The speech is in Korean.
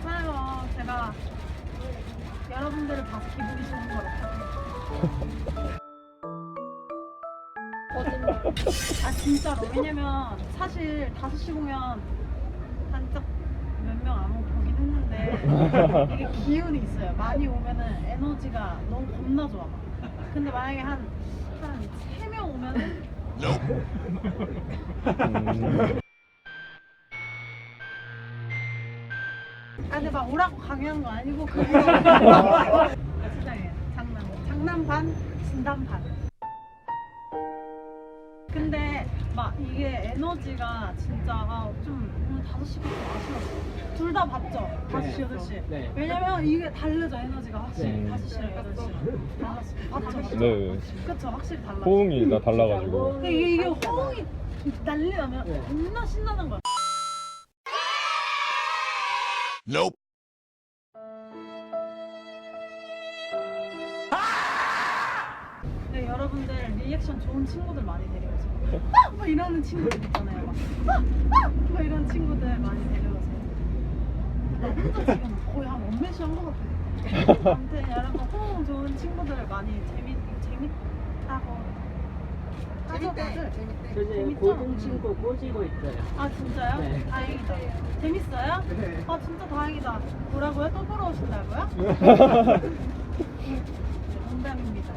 괜찮아요. 제가 여러분들을 봐서 기분이 좋은 거라. 거짓말. 아 진짜로. 왜냐면 사실 5시 공연 한짝 몇명 안 오고 보긴 했는데 이게 기운이 있어요. 많이 오면은 에너지가 너무 겁나 좋아. 근데 만약에 한, 한 3명 오면은 음. 아 근데 막 오라고 강요한 거 아니고 그거 아, 진짜 예. 장난 장난 반 진담 반 근데 막 이게 에너지가 진짜 아, 좀 오늘 5시부터 아쉬웠어 둘다 봤죠? 5시 8시 네. 왜냐면 이게 다르죠 에너지가 확실히 네. 5시랑 8시 달랐 네. 그쵸 확실히 달라 호응이 다 달라가지고. 근데 이게, 이게 호응이 날리면 네. 겁나 신나는 거야 Nope. 네, 여러분들 리액션 좋은 친구들 많이 데려오세요. 아! 막 이러는 친구들 있잖아요. 막, 아! 아! 막 이런 친구들 많이 데려오세요. 나 혼자 지금 거의 한 원맨쇼 한것 같아요. 아무튼 여러분 많이 재밌, 재밌다고 하셔가지고 저 이제 재밌죠? 고등 친구 꼬시고 있어요. 아 진짜요? 네. 다행이다. 재밌어요? 아 진짜 다행이다. 뭐라고요? 또 보러 오신다고요? 농담입니다.